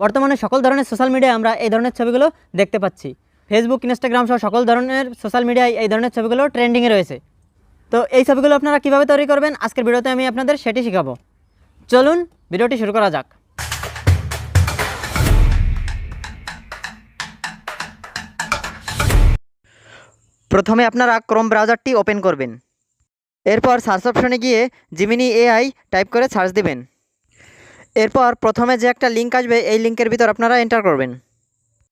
বর্তমানে সকল ধরনের সোশ্যাল মিডিয়ায় আমরা এই ধরনের ছবিগুলো দেখতে পাচ্ছি। ফেসবুক ইনস্টাগ্রাম সহ সকল ধরনের সোশ্যাল মিডিয়ায় এই ধরনের ছবিগুলো ট্রেন্ডিংয়ে রয়েছে। তো এই ছবিগুলো আপনারা কীভাবে তৈরি করবেন? আজকের ভিডিওতে আমি আপনাদের সেটি শেখাবো। চলুন ভিডিওটি শুরু করা যাক। প্রথমে আপনারা ক্রোম ব্রাউজারটি ওপেন করবেন। এরপর সার্চ অপশনে গিয়ে জিমিনি এআই টাইপ করে সার্চ দিবেন। এরপর প্রথমে যে একটা লিঙ্ক আসবে, এই লিঙ্কের ভিতর আপনারা এন্টার করবেন।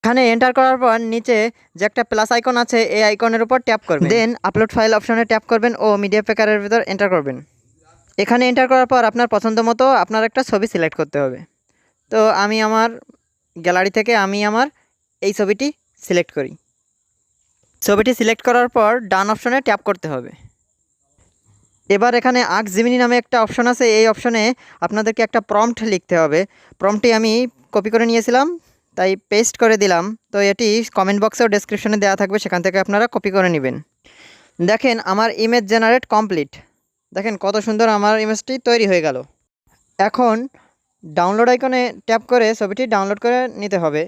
এখানে এন্টার করার পর নিচে যে একটা প্লাস আইকন আছে, এই আইকনের উপর ট্যাপ করবেন। দেন আপলোড ফাইল অপশনে ট্যাপ করবেন ও মিডিয়া পেকারের ভিতর এন্টার করবেন। এখানে এন্টার করার পর আপনার পছন্দ মতো আপনার একটা ছবি সিলেক্ট করতে হবে। তো আমি আমার গ্যালারি থেকে আমি আমার এই ছবিটি সিলেক্ট করি। ছবিটি সিলেক্ট করার পর ডান অপশনে ট্যাপ করতে হবে। এবার এখানে আক জিমিনি নামে একটা অপশন আছে। এই অপশনে আপনাদেরকে একটা প্রম্পট লিখতে হবে। প্রম্পটটি আমি কপি করে নিয়েছিলাম, তাই পেস্ট করে দিলাম। তো এটি কমেন্ট বক্সে ও ডেসক্রিপশনে দেওয়া থাকবে, সেখান থেকে আপনারা কপি করে নেবেন। দেখেন, আমার ইমেজ জেনারেট কমপ্লিট দেখেন, কত সুন্দর আমার ইমেজটি তৈরি হয়ে গেল। এখন ডাউনলোড আইকনে ট্যাপ করে ছবিটি ডাউনলোড করে নিতে হবে।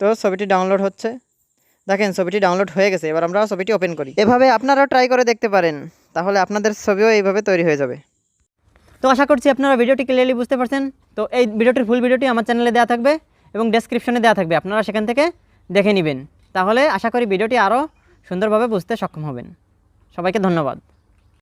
তো ছবিটি ডাউনলোড হচ্ছে। দেখেন, ছবিটি ডাউনলোড হয়ে গেছে। এবার আমরা ছবিটি ওপেন করি। এভাবে আপনারাও ট্রাই করে দেখতে পারেন। তাহলে আপনাদের ছবিও এইভাবে তৈরি হয়ে যাবে। তো আশা করছি আপনারা ভিডিওটি ক্লিয়ারলি বুঝতে পারছেন। তো এই ভিডিওটির ফুল ভিডিওটি আমার চ্যানেলে দেওয়া থাকবে এবং ডেসক্রিপশনে দেওয়া থাকবে। আপনারা সেখান থেকে দেখে নেবেন। তাহলে আশা করি ভিডিওটি আরও সুন্দরভাবে বুঝতে সক্ষম হবেন। সবাইকে ধন্যবাদ।